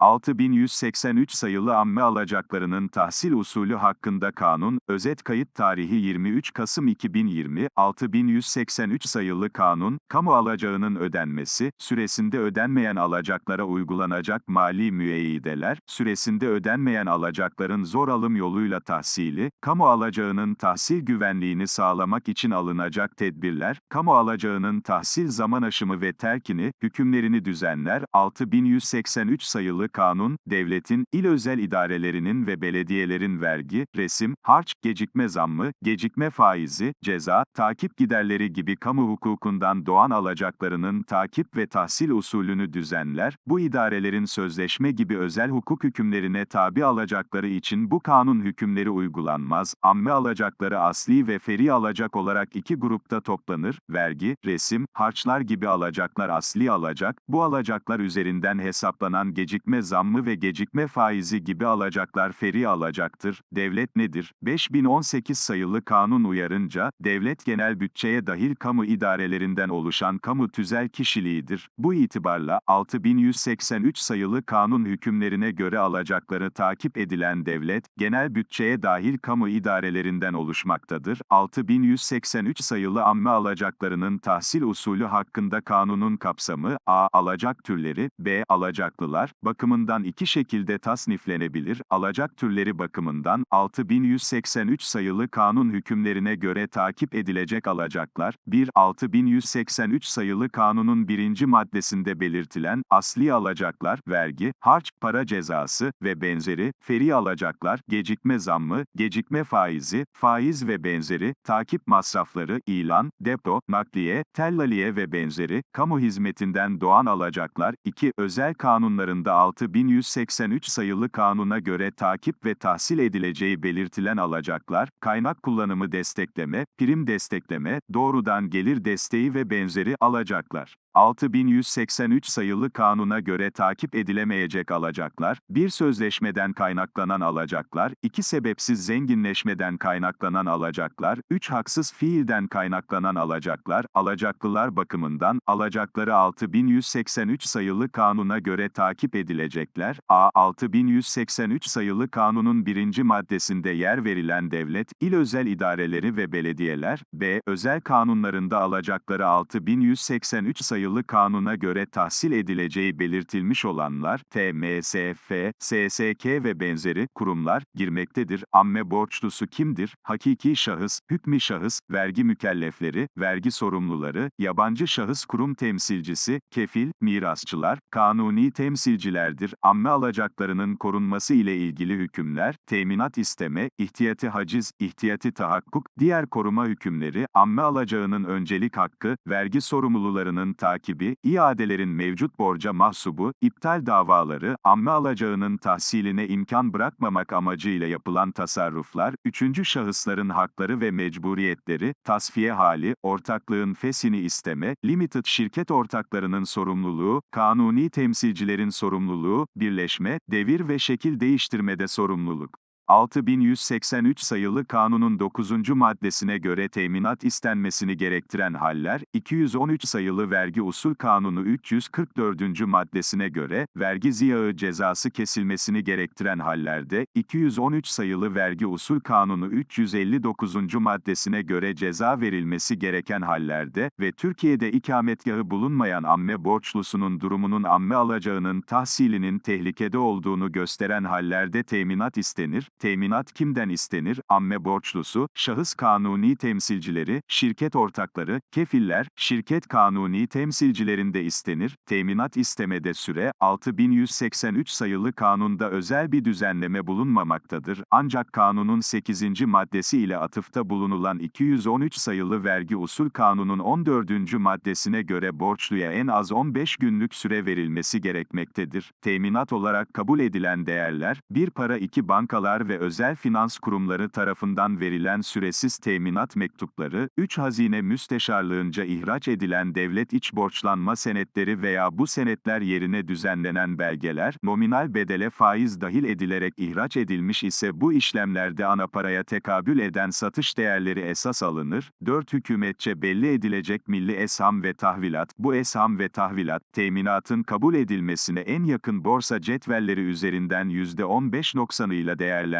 6183 sayılı amme alacaklarının tahsil usulü hakkında kanun, özet kayıt tarihi 23 Kasım 2020, 6183 sayılı kanun, kamu alacağının ödenmesi, süresinde ödenmeyen alacaklara uygulanacak mali müeyyideler, süresinde ödenmeyen alacakların zor alım yoluyla tahsili, kamu alacağının tahsil güvenliğini sağlamak için alınacak tedbirler, kamu alacağının tahsil zaman aşımı ve terkini, hükümlerini düzenler, 6183 sayılı kanun, devletin, il özel idarelerinin ve belediyelerin vergi, resim, harç, gecikme zammı, gecikme faizi, ceza, takip giderleri gibi kamu hukukundan doğan alacaklarının takip ve tahsil usulünü düzenler, bu idarelerin sözleşme gibi özel hukuk hükümlerine tabi alacakları için bu kanun hükümleri uygulanmaz, amme alacakları asli ve feri alacak olarak iki grupta toplanır, vergi, resim, harçlar gibi alacaklar asli alacak, bu alacaklar üzerinden hesaplanan gecikme zammı ve gecikme faizi gibi alacaklar feri alacaktır. Devlet nedir? 5018 sayılı kanun uyarınca, devlet genel bütçeye dahil kamu idarelerinden oluşan kamu tüzel kişiliğidir. Bu itibarla 6183 sayılı kanun hükümlerine göre alacakları takip edilen devlet, genel bütçeye dahil kamu idarelerinden oluşmaktadır. 6183 sayılı amme alacaklarının tahsil usulü hakkında kanunun kapsamı, a. alacak türleri, b. alacaklılar, bakımından iki şekilde tasniflenebilir. Alacak türleri bakımından 6183 sayılı kanun hükümlerine göre takip edilecek alacaklar, 1. 6183 sayılı kanunun birinci maddesinde belirtilen asli alacaklar, vergi, harç, para cezası ve benzeri, feri alacaklar, gecikme zammı, gecikme faizi, faiz ve benzeri, takip masrafları, ilan, depo, nakliye, tellaliye ve benzeri, kamu hizmetinden doğan alacaklar, 2. Özel kanunlarında 6183 sayılı kanuna göre takip ve tahsil edileceği belirtilen alacaklar, kaynak kullanımı destekleme, prim destekleme, doğrudan gelir desteği ve benzeri alacaklar. 6183 sayılı kanuna göre takip edilemeyecek alacaklar, bir sözleşmeden kaynaklanan alacaklar, iki sebepsiz zenginleşmeden kaynaklanan alacaklar, üç haksız fiilden kaynaklanan alacaklar, alacaklılar bakımından, alacakları 6183 sayılı kanuna göre takip edilecekler, a. 6183 sayılı kanunun birinci maddesinde yer verilen devlet, il özel idareleri ve belediyeler, b. Özel kanunlarında alacakları 6183 sayılı kanuna göre tahsil edileceği belirtilmiş olanlar, TMSF, SSK ve benzeri kurumlar girmektedir. Amme borçlusu kimdir? Hakiki şahıs, hükmü şahıs, vergi mükellefleri, vergi sorumluları, yabancı şahıs kurum temsilcisi, kefil, mirasçılar, kanuni temsilcilerdir. Amme alacaklarının korunması ile ilgili hükümler, teminat isteme, ihtiyati haciz, ihtiyati tahakkuk, diğer koruma hükümleri, amme alacağının öncelik hakkı, vergi sorumlularının takibi, iadelerin mevcut borca mahsubu, iptal davaları, amme alacağının tahsiline imkan bırakmamak amacıyla yapılan tasarruflar, üçüncü şahısların hakları ve mecburiyetleri, tasfiye hali, ortaklığın fesini isteme, limited şirket ortaklarının sorumluluğu, kanuni temsilcilerin sorumluluğu, birleşme, devir ve şekil değiştirmede sorumluluk. 6183 sayılı kanunun 9. maddesine göre teminat istenmesini gerektiren haller, 213 sayılı vergi usul kanunu 344. maddesine göre, vergi ziyağı cezası kesilmesini gerektiren hallerde, 213 sayılı vergi usul kanunu 359. maddesine göre ceza verilmesi gereken hallerde ve Türkiye'de ikametgahı bulunmayan amme borçlusunun durumunun amme alacağının tahsilinin tehlikede olduğunu gösteren hallerde teminat istenir, Teminat kimden istenir? Amme borçlusu, şahıs kanuni temsilcileri, şirket ortakları, kefiller, şirket kanuni temsilcilerinde istenir. Teminat istemede süre, 6183 sayılı kanunda özel bir düzenleme bulunmamaktadır. Ancak kanunun 8. maddesi ile atıfta bulunulan 213 sayılı vergi usul kanunun 14. maddesine göre borçluya en az 15 günlük süre verilmesi gerekmektedir. Teminat olarak kabul edilen değerler, bir para iki bankalar ve özel finans kurumları tarafından verilen süresiz teminat mektupları, 3 Hazine Müsteşarlığınca ihraç edilen devlet iç borçlanma senetleri veya bu senetler yerine düzenlenen belgeler, nominal bedele faiz dahil edilerek ihraç edilmiş ise bu işlemlerde ana paraya tekabül eden satış değerleri esas alınır. 4 Hükümetçe belli edilecek milli esham ve tahvilat, bu esham ve tahvilat, teminatın kabul edilmesine en yakın borsa cetvelleri üzerinden %15 noksanıyla değerlendirilir.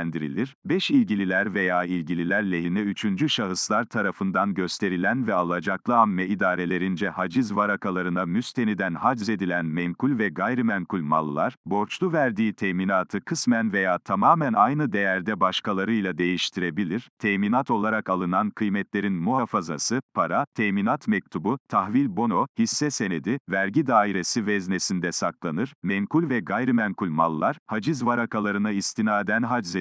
5 ilgililer veya ilgililer lehine üçüncü şahıslar tarafından gösterilen ve alacaklı amme idarelerince haciz varakalarına müsteniden haczedilen menkul ve gayrimenkul mallar, borçlu verdiği teminatı kısmen veya tamamen aynı değerde başkalarıyla değiştirebilir. Teminat olarak alınan kıymetlerin muhafazası, para, teminat mektubu, tahvil bono, hisse senedi, vergi dairesi veznesinde saklanır. Menkul ve gayrimenkul mallar, haciz varakalarına istinaden haczedilir.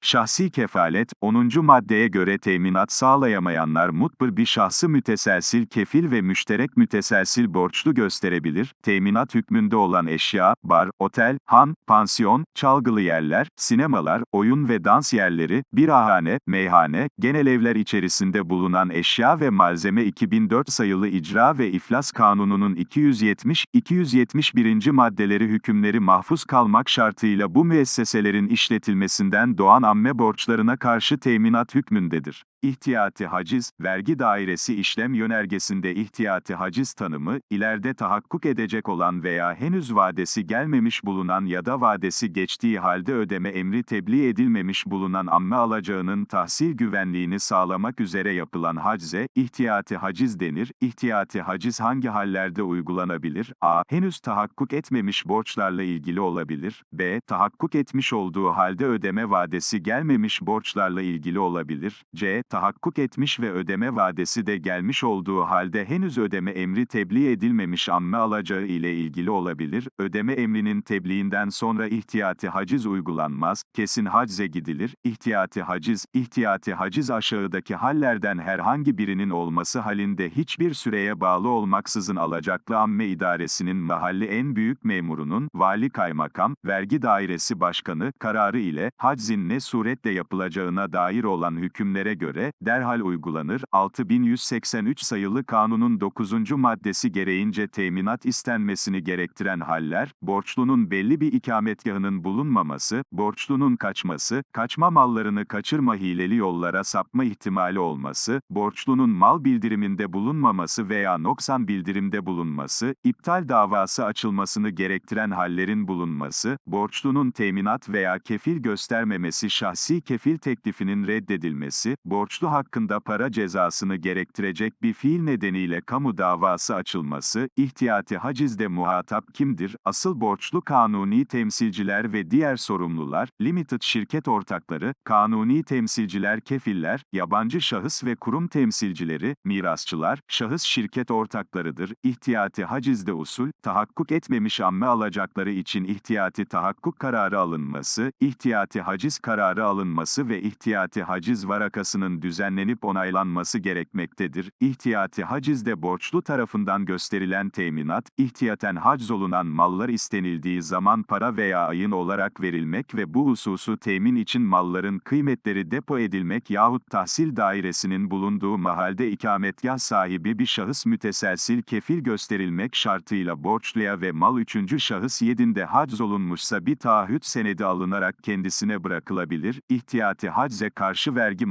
Şahsi kefalet, 10. maddeye göre teminat sağlayamayanlar mutbır bir şahsı müteselsil kefil ve müşterek müteselsil borçlu gösterebilir. Teminat hükmünde olan eşya, bar, otel, han, pansiyon, çalgılı yerler, sinemalar, oyun ve dans yerleri, birahane, meyhane, genel evler içerisinde bulunan eşya ve malzeme 2004 sayılı İcra ve İflas Kanunu'nun 270-271. maddeleri hükümleri mahfuz kalmak şartıyla bu müesseselerin işletilmesinden doğan amme borçlarına karşı teminat hükmündedir. İhtiyati haciz, vergi dairesi işlem yönergesinde ihtiyati haciz tanımı, ileride tahakkuk edecek olan veya henüz vadesi gelmemiş bulunan ya da vadesi geçtiği halde ödeme emri tebliğ edilmemiş bulunan amme alacağının tahsil güvenliğini sağlamak üzere yapılan hacze, ihtiyati haciz denir. İhtiyati haciz hangi hallerde uygulanabilir? a. Henüz tahakkuk etmemiş borçlarla ilgili olabilir. b. Tahakkuk etmiş olduğu halde ödeme vadesi gelmemiş borçlarla ilgili olabilir. c tahakkuk etmiş ve ödeme vadesi de gelmiş olduğu halde henüz ödeme emri tebliğ edilmemiş amme alacağı ile ilgili olabilir. Ödeme emrinin tebliğinden sonra ihtiyati haciz uygulanmaz, kesin hacze gidilir. İhtiyati haciz, ihtiyati haciz aşağıdaki hallerden herhangi birinin olması halinde hiçbir süreye bağlı olmaksızın alacaklı amme idaresinin mahalli en büyük memurunun, vali kaymakam, vergi dairesi başkanı, kararı ile, haczin ne suretle yapılacağına dair olan hükümlere göre, derhal uygulanır. 6183 sayılı kanunun 9. maddesi gereğince teminat istenmesini gerektiren haller, borçlunun belli bir ikametgahının bulunmaması, borçlunun kaçması, kaçma mallarını kaçırma hileli yollara sapma ihtimali olması, borçlunun mal bildiriminde bulunmaması veya noksan bildirimde bulunması, iptal davası açılmasını gerektiren hallerin bulunması, borçlunun teminat veya kefil göstermemesi şahsi kefil teklifinin reddedilmesi, borçlu hakkında para cezasını gerektirecek bir fiil nedeniyle kamu davası açılması, ihtiyati hacizde muhatap kimdir? Asıl borçlu kanuni temsilciler ve diğer sorumlular, limited şirket ortakları, kanuni temsilciler kefiller, yabancı şahıs ve kurum temsilcileri, mirasçılar, şahıs şirket ortaklarıdır. İhtiyati hacizde usul, tahakkuk etmemiş amme alacakları için ihtiyati tahakkuk kararı alınması, ihtiyati haciz kararı alınması ve ihtiyati haciz varakasının düzenlenip onaylanması gerekmektedir. İhtiyati hacizde borçlu tarafından gösterilen teminat, ihtiyaten hacz olunan mallar istenildiği zaman para veya ayın olarak verilmek ve bu hususu temin için malların kıymetleri depo edilmek yahut tahsil dairesinin bulunduğu mahalde ikametgah sahibi bir şahıs müteselsil kefil gösterilmek şartıyla borçluya ve mal üçüncü şahıs yedinde hacz olunmuşsa bir taahhüt senedi alınarak kendisine bırakılabilir. İhtiyati hacze karşı vergi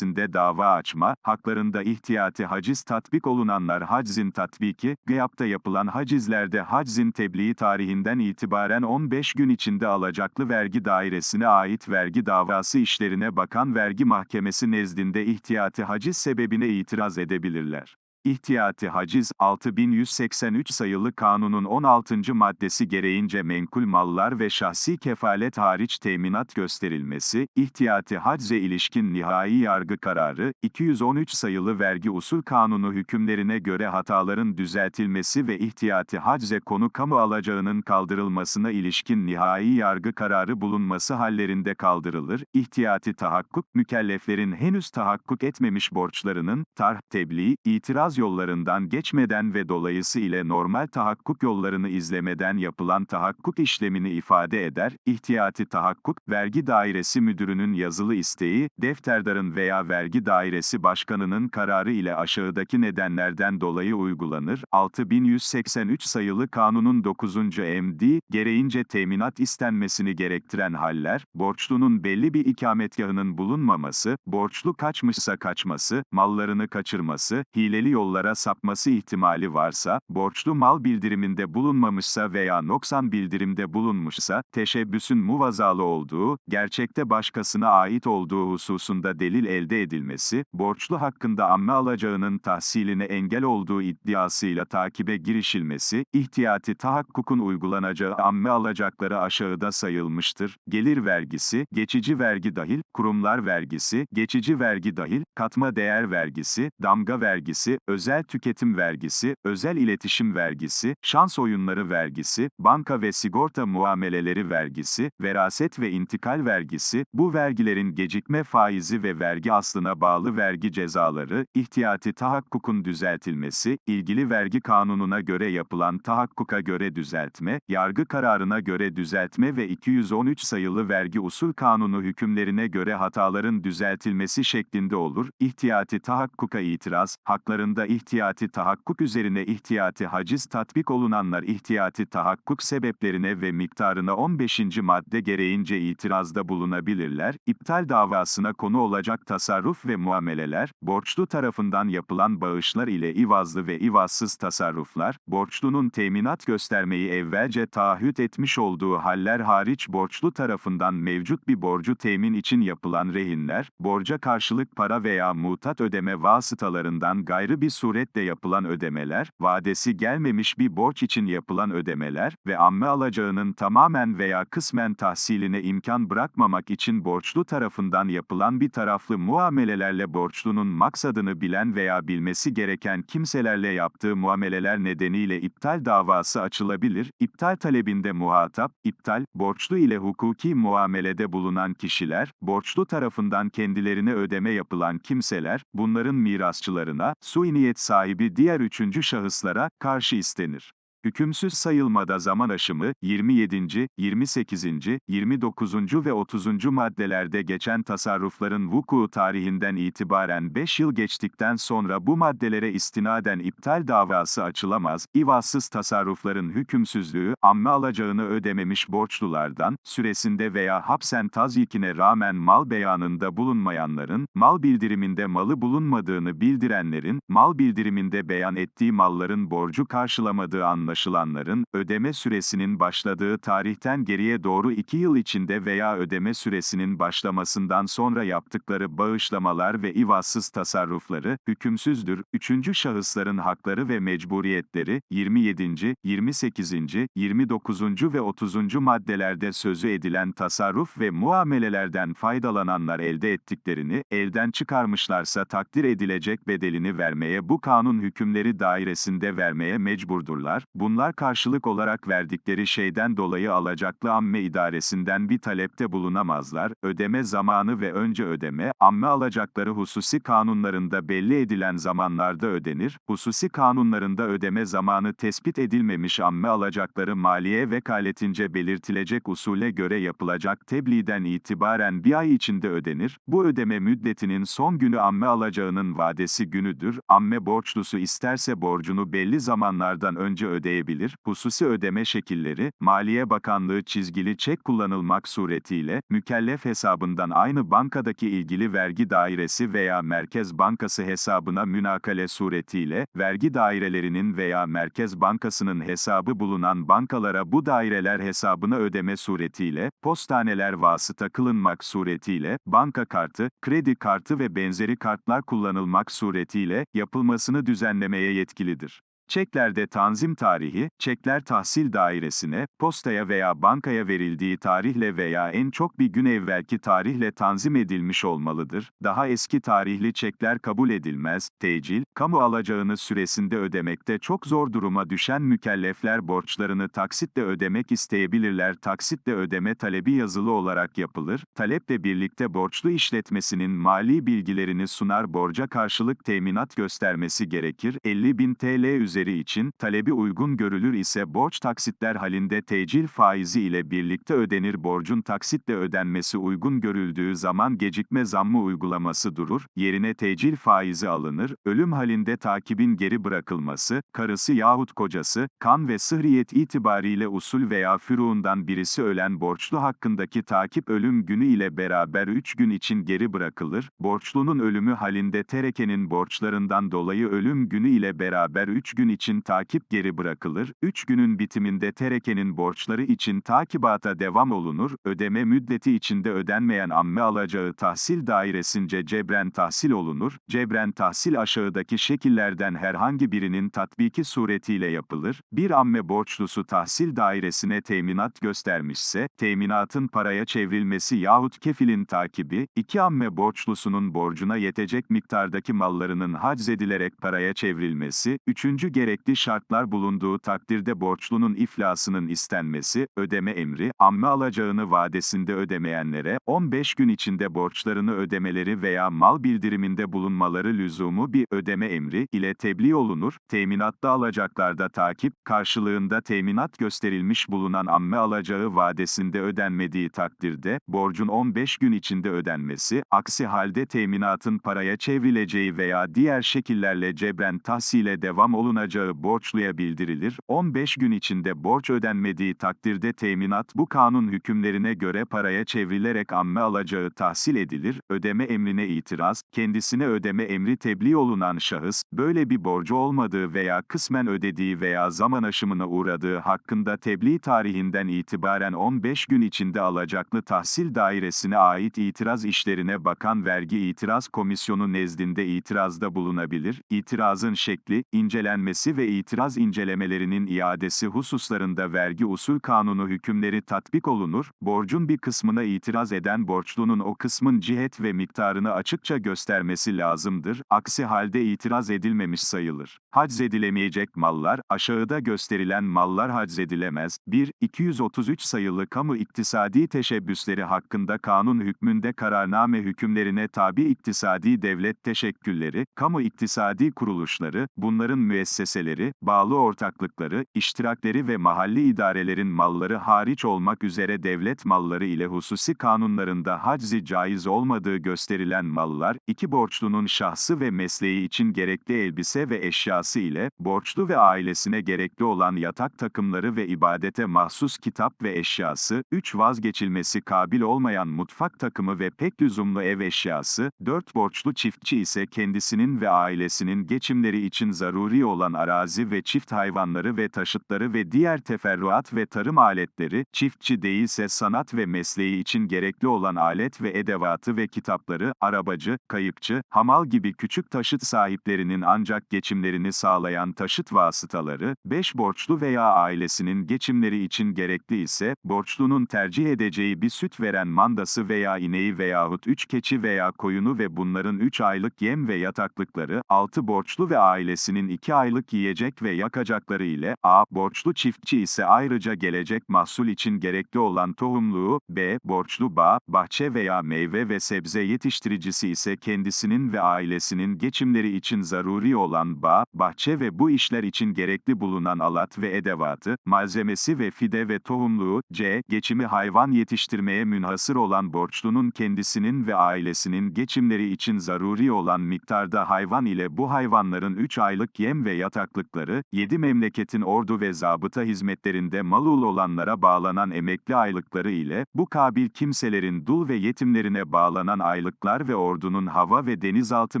mahkemesinde dava açma, haklarında ihtiyati haciz tatbik olunanlar haczin tatbiki, gıyapta yapılan hacizlerde haczin tebliği tarihinden itibaren 15 gün içinde alacaklı vergi dairesine ait vergi davası işlerine bakan vergi mahkemesi nezdinde ihtiyati haciz sebebine itiraz edebilirler. İhtiyati haciz, 6183 sayılı kanunun 16. maddesi gereğince menkul mallar ve şahsi kefalet hariç teminat gösterilmesi, ihtiyati hacze ilişkin nihai yargı kararı, 213 sayılı vergi usul kanunu hükümlerine göre hataların düzeltilmesi ve ihtiyati hacze konu kamu alacağının kaldırılmasına ilişkin nihai yargı kararı bulunması hallerinde kaldırılır. İhtiyati tahakkuk, mükelleflerin henüz tahakkuk etmemiş borçlarının, tarh, tebliğ, itiraz itiraz yollarından geçmeden ve dolayısıyla normal tahakkuk yollarını izlemeden yapılan tahakkuk işlemini ifade eder. İhtiyati tahakkuk, vergi dairesi müdürünün yazılı isteği, defterdarın veya vergi dairesi başkanının kararı ile aşağıdaki nedenlerden dolayı uygulanır. 6183 sayılı kanunun 9. emdi, gereğince teminat istenmesini gerektiren haller, borçlunun belli bir ikametgahının bulunmaması, borçlu kaçmışsa kaçması, mallarını kaçırması, hileli yollara sapması ihtimali varsa, borçlu mal bildiriminde bulunmamışsa veya noksan bildirimde bulunmuşsa, teşebbüsün muvazalı olduğu, gerçekte başkasına ait olduğu hususunda delil elde edilmesi, borçlu hakkında amme alacağının tahsiline engel olduğu iddiasıyla takibe girişilmesi, ihtiyati tahakkukun uygulanacağı amme alacakları aşağıda sayılmıştır. Gelir vergisi, geçici vergi dahil, kurumlar vergisi, geçici vergi dahil, katma değer vergisi, damga vergisi, özel tüketim vergisi, özel iletişim vergisi, şans oyunları vergisi, banka ve sigorta muameleleri vergisi, veraset ve intikal vergisi, bu vergilerin gecikme faizi ve vergi aslına bağlı vergi cezaları, ihtiyati tahakkukun düzeltilmesi, ilgili vergi kanununa göre yapılan tahakkuka göre düzeltme, yargı kararına göre düzeltme ve 213 sayılı vergi usul kanunu hükümlerine göre hataların düzeltilmesi şeklinde olur. İhtiyati tahakkuka itiraz, haklarında ihtiyati tahakkuk üzerine ihtiyati haciz tatbik olunanlar ihtiyati tahakkuk sebeplerine ve miktarına 15. madde gereğince itirazda bulunabilirler. İptal davasına konu olacak tasarruf ve muameleler, borçlu tarafından yapılan bağışlar ile ivazlı ve ivazsız tasarruflar, borçlunun teminat göstermeyi evvelce taahhüt etmiş olduğu haller hariç borçlu tarafından mevcut bir borcu temin için yapılan rehinler, borca karşılık para veya mutat ödeme vasıtalarından gayrı bir suretle yapılan ödemeler, vadesi gelmemiş bir borç için yapılan ödemeler ve amme alacağının tamamen veya kısmen tahsiline imkan bırakmamak için borçlu tarafından yapılan bir taraflı muamelelerle borçlunun maksadını bilen veya bilmesi gereken kimselerle yaptığı muameleler nedeniyle iptal davası açılabilir. İptal talebinde muhatap, iptal, borçlu ile hukuki muamelede bulunan kişiler, borçlu tarafından kendilerine ödeme yapılan kimseler, bunların mirasçılarına, suiniyet sahibi diğer üçüncü şahıslara karşı istenir. Hükümsüz sayılmada zaman aşımı, 27., 28., 29. ve 30. maddelerde geçen tasarrufların vuku tarihinden itibaren 5 yıl geçtikten sonra bu maddelere istinaden iptal davası açılamaz, ivazsız tasarrufların hükümsüzlüğü, amme alacağını ödememiş borçlulardan, süresinde veya hapsen tazyikine rağmen mal beyanında bulunmayanların, mal bildiriminde malı bulunmadığını bildirenlerin, mal bildiriminde beyan ettiği malların borcu karşılamadığı anlaşılır anlaşılanların, ödeme süresinin başladığı tarihten geriye doğru 2 yıl içinde veya ödeme süresinin başlamasından sonra yaptıkları bağışlamalar ve ivazsız tasarrufları, hükümsüzdür. Üçüncü şahısların hakları ve mecburiyetleri, 27., 28., 29. ve 30. maddelerde sözü edilen tasarruf ve muamelelerden faydalananlar elde ettiklerini, elden çıkarmışlarsa takdir edilecek bedelini vermeye bu kanun hükümleri dairesinde vermeye mecburdurlar. Bunlar karşılık olarak verdikleri şeyden dolayı alacaklı amme idaresinden bir talepte bulunamazlar. Ödeme zamanı ve önce ödeme, amme alacakları hususi kanunlarında belli edilen zamanlarda ödenir. Hususi kanunlarında ödeme zamanı tespit edilmemiş amme alacakları maliye vekaletince belirtilecek usule göre yapılacak tebliğden itibaren bir ay içinde ödenir. Bu ödeme müddetinin son günü amme alacağının vadesi günüdür. Amme borçlusu isterse borcunu belli zamanlardan önce ödeyebilir ödeyebilir, hususi ödeme şekilleri, Maliye Bakanlığı çizgili çek kullanılmak suretiyle, mükellef hesabından aynı bankadaki ilgili vergi dairesi veya Merkez Bankası hesabına münakale suretiyle, vergi dairelerinin veya Merkez Bankası'nın hesabı bulunan bankalara bu daireler hesabına ödeme suretiyle, postaneler vasıta kılınmak suretiyle, banka kartı, kredi kartı ve benzeri kartlar kullanılmak suretiyle, yapılmasını düzenlemeye yetkilidir. Çeklerde tanzim tarihi, çekler tahsil dairesine, postaya veya bankaya verildiği tarihle veya en çok bir gün evvelki tarihle tanzim edilmiş olmalıdır. Daha eski tarihli çekler kabul edilmez. Tecil, kamu alacağını süresinde ödemekte çok zor duruma düşen mükellefler borçlarını taksitle ödemek isteyebilirler. Taksitle ödeme talebi yazılı olarak yapılır. Taleple birlikte borçlu işletmesinin mali bilgilerini sunar borca karşılık teminat göstermesi gerekir. 50 bin TL üzeri için talebi uygun görülür ise borç taksitler halinde tecil faizi ile birlikte ödenir. Borcun taksitle ödenmesi uygun görüldüğü zaman gecikme zammı uygulaması durur. Yerine tecil faizi alınır. Ölüm halinde takibin geri bırakılması, karısı yahut kocası, kan ve sıhriyet itibariyle usul veya füruğundan birisi ölen borçlu hakkındaki takip ölüm günü ile beraber 3 gün için geri bırakılır. Borçlunun ölümü halinde terekenin borçlarından dolayı ölüm günü ile beraber 3 gün için takip geri bırakılır. 3 günün bitiminde terekenin borçları için takibata devam olunur. Ödeme müddeti içinde ödenmeyen amme alacağı tahsil dairesince cebren tahsil olunur. Cebren tahsil aşağıdaki şekillerden herhangi birinin tatbiki suretiyle yapılır. Bir amme borçlusu tahsil dairesine teminat göstermişse, teminatın paraya çevrilmesi yahut kefilin takibi, iki amme borçlusunun borcuna yetecek miktardaki mallarının haczedilerek paraya çevrilmesi, üçüncü gerekli şartlar bulunduğu takdirde borçlunun iflasının istenmesi, ödeme emri, amme alacağını vadesinde ödemeyenlere, 15 gün içinde borçlarını ödemeleri veya mal bildiriminde bulunmaları lüzumu bir ödeme emri ile tebliğ olunur, teminatta alacaklarda takip, karşılığında teminat gösterilmiş bulunan amme alacağı vadesinde ödenmediği takdirde, borcun 15 gün içinde ödenmesi, aksi halde teminatın paraya çevrileceği veya diğer şekillerle cebren tahsile devam olunacağı borçluya bildirilir. 15 gün içinde borç ödenmediği takdirde teminat bu kanun hükümlerine göre paraya çevrilerek amme alacağı tahsil edilir. Ödeme emrine itiraz, kendisine ödeme emri tebliğ olunan şahıs, böyle bir borcu olmadığı veya kısmen ödediği veya zaman aşımına uğradığı hakkında tebliğ tarihinden itibaren 15 gün içinde alacaklı tahsil dairesine ait itiraz işlerine bakan vergi itiraz komisyonu nezdinde itirazda bulunabilir. İtirazın şekli, incelenmesi ve itiraz incelemelerinin iadesi hususlarında vergi usul kanunu hükümleri tatbik olunur. Borcun bir kısmına itiraz eden borçlunun o kısmın cihet ve miktarını açıkça göstermesi lazımdır. Aksi halde itiraz edilmemiş sayılır. Haczedilemeyecek mallar, aşağıda gösterilen mallar haczedilemez. 1. 233 sayılı kamu iktisadi teşebbüsleri hakkında kanun hükmünde kararname hükümlerine tabi iktisadi devlet teşekkülleri, kamu iktisadi kuruluşları, bunların müesseseleri, bağlı ortaklıkları, iştirakleri ve mahalli idarelerin malları hariç olmak üzere devlet malları ile hususi kanunlarında haczi caiz olmadığı gösterilen mallar, iki borçlunun şahsı ve mesleği için gerekli elbise ve eşyası ile, borçlu ve ailesine gerekli olan yatak takımları ve ibadete mahsus kitap ve eşyası, 3 vazgeçilmesi kabil olmayan mutfak takımı ve pek lüzumlu ev eşyası, 4 borçlu çiftçi ise kendisinin ve ailesinin geçimleri için zaruri olan arazi ve çift hayvanları ve taşıtları ve diğer teferruat ve tarım aletleri, çiftçi değilse sanat ve mesleği için gerekli olan alet ve edevatı ve kitapları, arabacı, kayıkçı, hamal gibi küçük taşıt sahiplerinin ancak geçimlerini sağlayan taşıt vasıtaları, 5 borçlu veya ailesinin geçimleri için gerekli ise, borçlunun tercih edeceği bir süt veren mandası veya ineği veyahut 3 keçi veya koyunu ve bunların 3 aylık yem ve yataklıkları, 6 borçlu ve ailesinin 2 aylık yiyecek ve yakacakları ile, a. Borçlu çiftçi ise ayrıca gelecek mahsul için gerekli olan tohumluğu, b. Borçlu bağ, bahçe veya meyve ve sebze yetiştiricisi ise kendisinin ve ailesinin geçimleri için zaruri olan bağ, bahçe ve bu işler için gerekli bulunan alat ve edevatı, malzemesi ve fide ve tohumluğu, c. Geçimi hayvan yetiştirmeye münhasır olan borçlunun kendisinin ve ailesinin geçimleri için zaruri olan miktarda hayvan ile bu hayvanların 3 aylık yem ve yataklıkları, 7 memleketin ordu ve zabıta hizmetlerinde malul olanlara bağlanan emekli aylıkları ile, bu kabil kimselerin dul ve yetimlerine bağlanan aylıklar ve ordunun hava ve denizaltı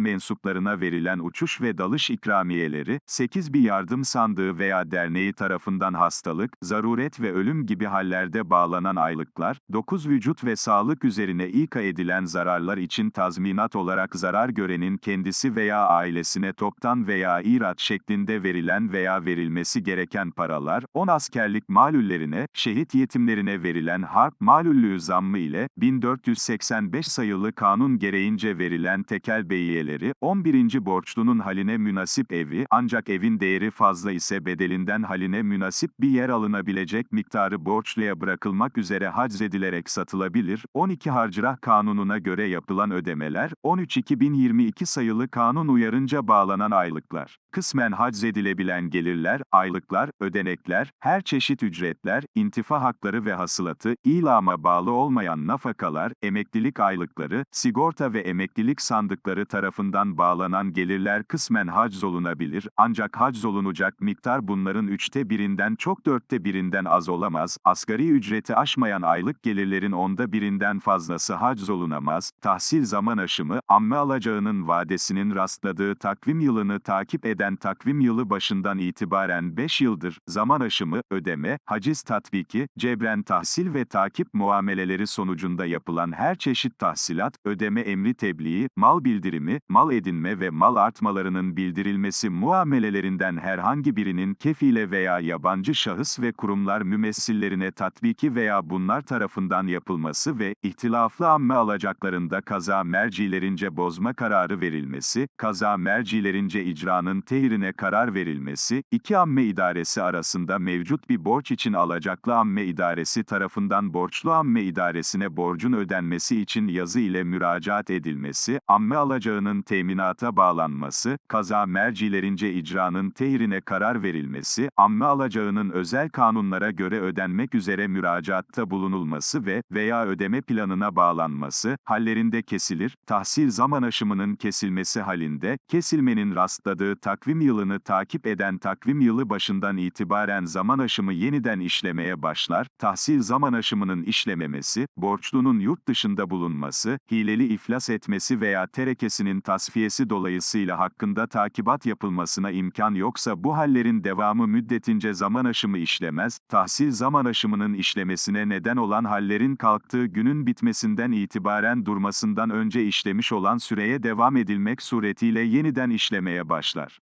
mensuplarına verilen uçuş ve dalış ikramiyeleri, 8 bir yardım sandığı veya derneği tarafından hastalık, zaruret ve ölüm gibi hallerde bağlanan aylıklar, 9 vücut ve sağlık üzerine ika edilen zararlar için tazminat olarak zarar görenin kendisi veya ailesine toptan veya irat şeklinde şeklinde verilen veya verilmesi gereken paralar, 10 askerlik malullerine, şehit yetimlerine verilen harp malüllüğü zammı ile, 1485 sayılı kanun gereğince verilen tekel beyiyeleri, 11. borçlunun haline münasip evi, ancak evin değeri fazla ise bedelinden haline münasip bir yer alınabilecek miktarı borçluya bırakılmak üzere haczedilerek satılabilir. 12 Harcırah Kanunu'na göre yapılan ödemeler, 13-2022 sayılı kanun uyarınca bağlanan aylıklar, kısmen haczedilebilen gelirler, aylıklar, ödenekler, her çeşit ücretler, intifa hakları ve hasılatı, ilama bağlı olmayan nafakalar, emeklilik aylıkları, sigorta ve emeklilik sandıkları tarafından bağlanan gelirler kısmen haczolunabilir, ancak haczolunacak miktar bunların üçte birinden çok dörtte birinden az olamaz, asgari ücreti aşmayan aylık gelirlerin onda birinden fazlası haczolunamaz, tahsil zaman aşımı, amme alacağının vadesinin rastladığı takvim yılını takip eden takvim yılı başından itibaren 5 yıldır, zaman aşımı, ödeme, haciz tatbiki, cebren tahsil ve takip muameleleri sonucunda yapılan her çeşit tahsilat, ödeme emri tebliği, mal bildirimi, mal edinme ve mal artmalarının bildirilmesi muamelelerinden herhangi birinin kefile veya yabancı şahıs ve kurumlar mümessillerine tatbiki veya bunlar tarafından yapılması ve ihtilaflı amme alacaklarında kaza mercilerince bozma kararı verilmesi, kaza mercilerince icranın tehrine karar verilmesi, iki amme idaresi arasında mevcut bir borç için alacaklı amme idaresi tarafından borçlu amme idaresine borcun ödenmesi için yazı ile müracaat edilmesi, amme alacağının teminata bağlanması, kaza mercilerince icranın tehrine karar verilmesi, amme alacağının özel kanunlara göre ödenmek üzere müracaatta bulunulması ve veya ödeme planına bağlanması, hallerinde kesilir, tahsil zaman aşımının kesilmesi halinde, kesilmenin rastladığı takvim yılını takip eden takvim yılı başından itibaren zaman aşımı yeniden işlemeye başlar, tahsil zaman aşımının işlememesi, borçlunun yurt dışında bulunması, hileli iflas etmesi veya terekesinin tasfiyesi dolayısıyla hakkında takibat yapılmasına imkan yoksa bu hallerin devamı müddetince zaman aşımı işlemez, tahsil zaman aşımının işlemesine neden olan hallerin kalktığı günün bitmesinden itibaren durmasından önce işlemiş olan süreye devam edilmek suretiyle yeniden işlemeye başlar.